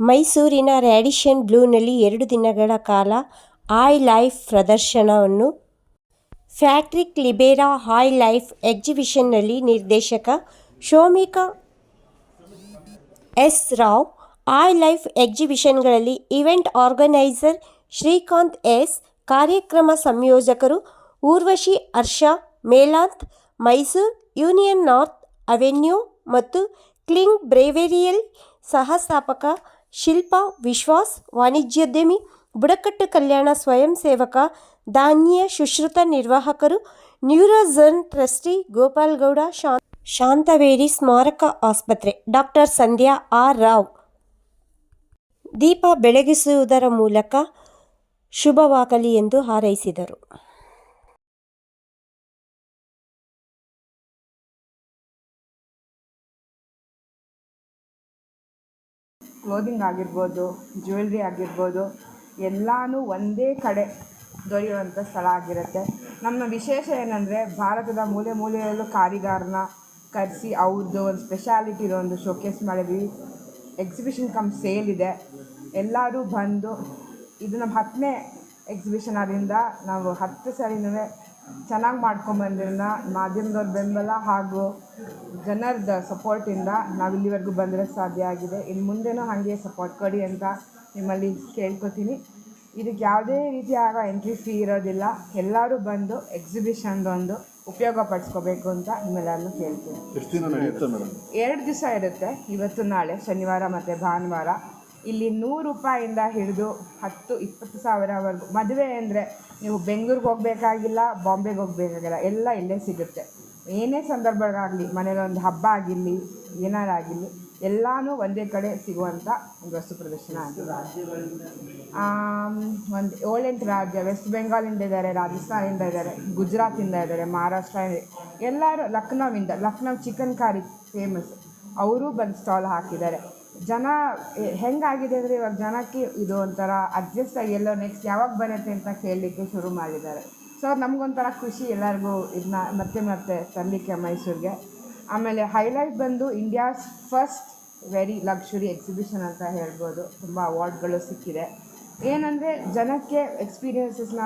ಮೈಸೂರಿನ ರ್ಯಾಡಿಷನ್ ಬ್ಲೂನಲ್ಲಿ ಎರಡು ದಿನಗಳ ಕಾಲ ಆಯ್ ಲೈಫ್ ಪ್ರದರ್ಶನವನ್ನು ಫ್ಯಾಟ್ರಿಕ್ ಲಿಬೇರಾ ಹಾಯ್ ಲೈಫ್ ಎಕ್ಸಿಬಿಷನ್ನಲ್ಲಿ ನಿರ್ದೇಶಕ Shomika S Rao hi life ಎಕ್ಸಿಬಿಷನ್ಗಳಲ್ಲಿ event organiser Srikanth S, ಕಾರ್ಯಕ್ರಮ ಸಂಯೋಜಕರು ಊರ್ವಶಿ ಹರ್ಷ, ಮೇಲಾಂತ್, ಮೈಸೂರು ಯೂನಿಯನ್ ನಾರ್ತ್ ಅವೆನ್ಯೂ ಮತ್ತು ಕ್ಲಿಂಗ್ ಬ್ರೇವೆರಿಯಲ್ ಸಹಸ್ಥಾಪಕ ಶಿಲ್ಪಾ, ವಿಶ್ವಾಸ್, ವಾಣಿಜ್ಯೋದ್ಯಮಿ, ಬುಡಕಟ್ಟು ಕಲ್ಯಾಣ ಸ್ವಯಂ ಸೇವಕ, ಧಾನ್ಯ ಶುಶ್ರುತ ನಿರ್ವಾಹಕರು ನ್ಯೂರೋಜನ್ ಟ್ರಸ್ಟಿ, ಗೋಪಾಲ್ಗೌಡ ಶಾಂ ಶಾಂತವೇರಿ ಸ್ಮಾರಕ ಆಸ್ಪತ್ರೆ, ಡಾಕ್ಟರ್ ಸಂಧ್ಯಾ ಆರ್ ರಾವ್. ದೀಪ ಬೆಳಗಿಸುವುದರ ಮೂಲಕ ಶುಭವಾಗಲಿ ಎಂದು ಹಾರೈಸಿದರು. ಕ್ಲೋದಿಂಗ್ ಆಗಿರ್ಬೋದು ಜ್ಯುವೆಲ್ರಿ ಆಗಿರ್ಬೋದು, ಎಲ್ಲನೂ ಒಂದೇ ಕಡೆ ದೊರೆಯುವಂಥ ಸ್ಥಳ ಆಗಿರುತ್ತೆ. ನಮ್ಮ ವಿಶೇಷ ಏನಂದರೆ, ಭಾರತದ ಮೂಲೆ ಮೂಲೆಯಲ್ಲೂ ಕಾರಿಗಾರನ ಕರೆಸಿ ಅವ್ರದ್ದು ಒಂದು ಸ್ಪೆಷಾಲಿಟಿ ಇರೋ ಒಂದು ಶೋಕೇಸ್ ಮಾಡಿದ್ವಿ ಎಕ್ಸಿಬಿಷನ್ ಕಮ್ ಸೇಲ್ ಇದೆ. ಎಲ್ಲರೂ ಬಂದು, ಇದು ನಮ್ಮ ಹತ್ತನೇ ಎಕ್ಸಿಬಿಷನ್ ಆದ್ದರಿಂದ ನಾವು ಹತ್ತು ಸರಿನೂ ಚೆನ್ನಾಗಿ ಮಾಡ್ಕೊಂಬಂದಿರೋಣ ಮಾಧ್ಯಮದವ್ರ ಬೆಂಬಲ ಹಾಗೂ ಜನರದ ಸಪೋರ್ಟಿಂದ ನಾವು ಇಲ್ಲಿವರೆಗೂ ಬಂದರೆ ಸಾಧ್ಯ ಆಗಿದೆ. ಇನ್ನು ಮುಂದೆನೂ ಹಾಗೆ ಸಪೋರ್ಟ್ ಕೊಡಿ ಅಂತ ನಿಮ್ಮಲ್ಲಿ ಕೇಳ್ಕೊತೀನಿ. ಇದಕ್ಕೆ ಯಾವುದೇ ರೀತಿಯಾದ ಎಂಟ್ರಿ ಫೀ ಇರೋದಿಲ್ಲ. ಎಲ್ಲರೂ ಬಂದು ಎಕ್ಸಿಬಿಷನ್ದೊಂದು ಉಪಯೋಗ ಪಡಿಸ್ಕೋಬೇಕು ಅಂತ ನಿಮ್ಮೆಲ್ಲರನ್ನು ಕೇಳ್ತೀನಿ. ಎರಡು ದಿವಸ ಇರುತ್ತೆ. ಇವತ್ತು ನಾಳೆ ಶನಿವಾರ ಮತ್ತು ಭಾನುವಾರ. ಇಲ್ಲಿ ನೂರು ರೂಪಾಯಿಂದ ಹಿಡಿದು ಹತ್ತು, ಇಪ್ಪತ್ತು ಸಾವಿರವರೆಗೂ ಮದುವೆ ಅಂದರೆ ನೀವು ಬೆಂಗಳೂರಿಗೆ ಹೋಗಬೇಕಾಗಿಲ್ಲ, ಬಾಂಬೆಗೆ ಹೋಗಬೇಕಾಗಿಲ್ಲ, ಎಲ್ಲ ಇಲ್ಲೇ ಸಿಗುತ್ತೆ. ಏನೇ ಸಂದರ್ಭಗಳಾಗಲಿ ಒಂದು ಹಬ್ಬ ಆಗಿರಲಿ ಏನಾರಾಗಿರಲಿ ಎಲ್ಲನೂ ಒಂದೇ ಕಡೆ ಸಿಗುವಂಥ ಒಂದು ವಸ್ತು ಪ್ರದರ್ಶನ ಆಗಿದೆ ಒಂದು ಏಳೆಂಟು ರಾಜ್ಯ, ವೆಸ್ಟ್ ಬೆಂಗಾಲಿಂದ ಇದ್ದಾರೆ, ರಾಜಸ್ಥಾನಿಂದ ಇದ್ದಾರೆ, ಗುಜರಾತಿಂದ ಇದ್ದಾರೆ ಮಹಾರಾಷ್ಟ್ರ ಎಲ್ಲರೂ ಲಕ್ನೋವಿಂದ, ಲಕ್ನೋ ಚಿಕನ್ ಕಾರಿ ಫೇಮಸ್ ಅವರು ಬಂದು ಸ್ಟಾಲ್ ಹಾಕಿದ್ದಾರೆ. ಜನ ಹೆಂಗಾಗಿದೆ ಅಂದರೆ ಇವಾಗ ಜನಕ್ಕೆ ಇದು ಒಂಥರ ಅಡ್ಜಸ್ಟ್ ಆಗಿ ಎಲ್ಲೋ ನೆಕ್ಸ್ಟ್ ಯಾವಾಗ ಬರುತ್ತೆ ಅಂತ ಕೇಳಲಿಕ್ಕೆ ಶುರು ಮಾಡಿದ್ದಾರೆ. ಸೊ ನಮಗೊಂಥರ ಖುಷಿ ಎಲ್ಲರಿಗೂ ಇದನ್ನ ಮತ್ತೆ ಮತ್ತೆ ತರಲಿಕ್ಕೆ ಮೈಸೂರಿಗೆ. ಆಮೇಲೆ ಹೈಲೈಟ್ ಬಂದು India's first very luxury exhibition ಅಂತ ಹೇಳ್ಬೋದು. ತುಂಬ ಅವಾರ್ಡ್ಗಳು ಸಿಕ್ಕಿದೆ. ಏನಂದರೆ ಜನಕ್ಕೆ ಎಕ್ಸ್ಪೀರಿಯನ್ಸಸ್ನ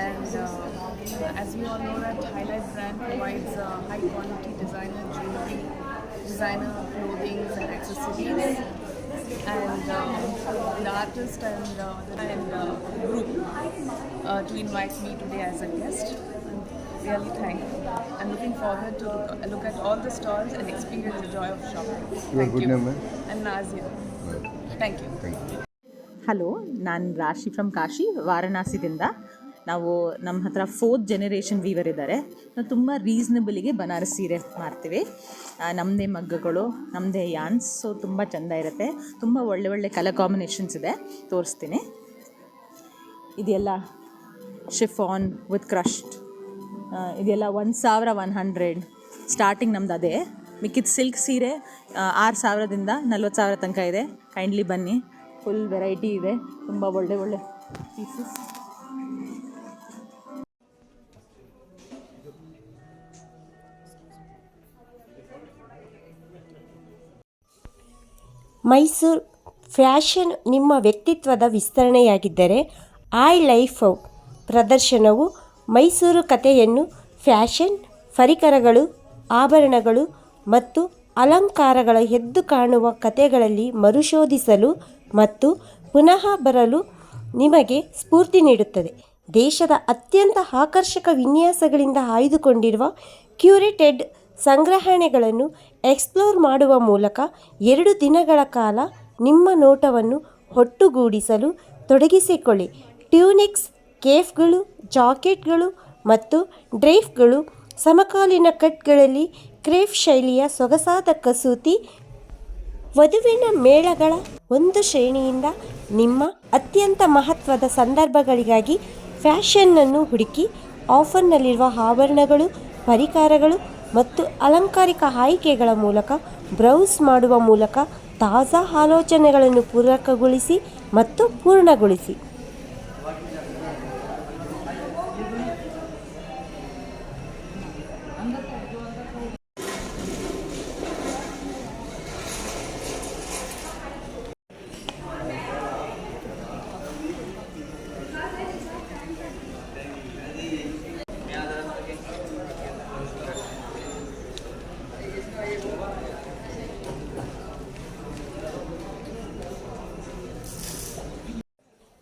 and uh, as you all know that Highlight uh, designer clothing and accessories and um, the artist and, uh, the, and uh, group uh, to invite me today as a guest. I'm really thankful. I'm looking forward to look, look at all the stalls and experience the joy of shopping. Thank good you. name, ma'am? I'm Nazia. Thank you. Hello ನಾನು Rashi from Kashi ವಾರಣಾಸಿದಿಂದ ನಾವು ನಮ್ಮ ಹತ್ರ fourth generation Weaver ಇದ್ದಾರೆ. ನಾವು ತುಂಬ ರೀಸ್ನಬಲಿಗೆ ಬನಾರಸ್ ಸೀರೆ ಮಾರ್ತೀವಿ. ನಮ್ಮದೇ ಮಗ್ಗಗಳು ನಮ್ಮದೇ ಯಾನ್ಸ್ ಸೊ ತುಂಬ ಚೆಂದ ಇರುತ್ತೆ. ತುಂಬ ಒಳ್ಳೆ ಒಳ್ಳೆ ಕಲರ್ ಕಾಂಬಿನೇಷನ್ಸ್ ಇದೆ. ತೋರಿಸ್ತೀನಿ. ಇದೆಲ್ಲ ಶಿಫಾನ್ ವಿತ್ ಕ್ರಶ್ಡ್ ಇದೆಲ್ಲ ಒಂದು ಸಾವಿರ ಒನ್ ಹಂಡ್ರೆಡ್ ಸ್ಟಾರ್ಟಿಂಗ್ ನಮ್ದು ಅದೇ. ಮಿಕ್ಕಿದ ಸಿಲ್ಕ್ ಸೀರೆ ಆರು ಸಾವಿರದಿಂದ ನಲ್ವತ್ತು ಸಾವಿರ ತನಕ ಇದೆ. ಕೈಂಡ್ಲಿ ಬನ್ನಿ. ಫುಲ್ ವೆರೈಟಿ ಇದೆ. ತುಂಬ ಒಳ್ಳೆ ಒಳ್ಳೆ ಪೀಸಸ್ ಮೈಸೂರು ಫ್ಯಾಷನ್ ನಿಮ್ಮ ವ್ಯಕ್ತಿತ್ವದ ವಿಸ್ತರಣೆಯಾಗಿದ್ದರೆ ಐ ಲೈಫ್ ಪ್ರದರ್ಶನವು ಮೈಸೂರು ಕಥೆಯನ್ನು ಫ್ಯಾಷನ್, ಪರಿಕರಗಳು, ಆಭರಣಗಳು ಮತ್ತು ಅಲಂಕಾರಗಳ ಎದ್ದು ಕಾಣುವ ಕಥೆಗಳಲ್ಲಿ ಮರುಶೋಧಿಸಲು ಮತ್ತು ಪುನಃ ಬರಲು ನಿಮಗೆ ಸ್ಫೂರ್ತಿ ನೀಡುತ್ತದೆ. ದೇಶದ ಅತ್ಯಂತ ಆಕರ್ಷಕ ವಿನ್ಯಾಸಗಳಿಂದ ಆಯ್ದುಕೊಂಡಿರುವ ಕ್ಯೂರೇಟೆಡ್ ಸಂಗ್ರಹಣೆಗಳನ್ನು ಎಕ್ಸ್ಪ್ಲೋರ್ ಮಾಡುವ ಮೂಲಕ ಎರಡು ದಿನಗಳ ಕಾಲ ನಿಮ್ಮ ನೋಟವನ್ನು ಒಟ್ಟುಗೂಡಿಸಲು ತೊಡಗಿಸಿಕೊಳ್ಳಿ. ಟ್ಯೂನಿಕ್ಸ್ ಕೇಫ್ಗಳು, ಜಾಕೆಟ್ಗಳು ಮತ್ತು ಡ್ರೈಫ್ಗಳು, ಸಮಕಾಲೀನ ಕಟ್ಗಳಲ್ಲಿ ಕ್ರೇಫ್ ಶೈಲಿಯ ಸೊಗಸಾದ ಕಸೂತಿ, ವಧುವಿನ ಮೇಳಗಳ ಒಂದು ಶ್ರೇಣಿಯಿಂದ ನಿಮ್ಮ ಅತ್ಯಂತ ಮಹತ್ವದ ಸಂದರ್ಭಗಳಿಗಾಗಿ ಫ್ಯಾಷನ್ನನ್ನು ಹುಡುಕಿ, ಆಫರ್ನಲ್ಲಿರುವ ಆಭರಣಗಳು, ಪರಿಕರಗಳು ಮತ್ತು ಅಲಂಕಾರಿಕ ಆಯ್ಕೆಗಳ ಮೂಲಕ ಬ್ರೌಸ್ ಮಾಡುವ ಮೂಲಕ ತಾಜಾ ಆಲೋಚನೆಗಳನ್ನು ಪೂರಕಗೊಳಿಸಿ ಮತ್ತು ಪೂರ್ಣಗೊಳಿಸಿ.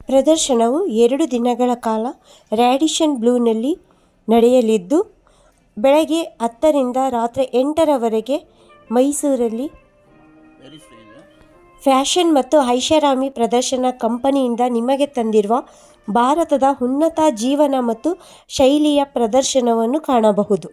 ಪ್ರದರ್ಶನವು ಎರಡು ದಿನಗಳ ಕಾಲ ರ್ಯಾಡಿಷನ್ ಬ್ಲೂನಲ್ಲಿ ನಡೆಯಲಿದ್ದು, ಬೆಳಗ್ಗೆ ಹತ್ತರಿಂದ ರಾತ್ರಿ ಎಂಟರವರೆಗೆ ಮೈಸೂರಲ್ಲಿ ಫ್ಯಾಷನ್ ಮತ್ತು ಐಷಾರಾಮಿ ಪ್ರದರ್ಶನ ಕಂಪನಿಯಿಂದ ನಿಮಗೆ ತಂದಿರುವ ಭಾರತದ ಉನ್ನತ ಜೀವನ ಮತ್ತು ಶೈಲಿಯ ಪ್ರದರ್ಶನವನ್ನು ಕಾಣಬಹುದು.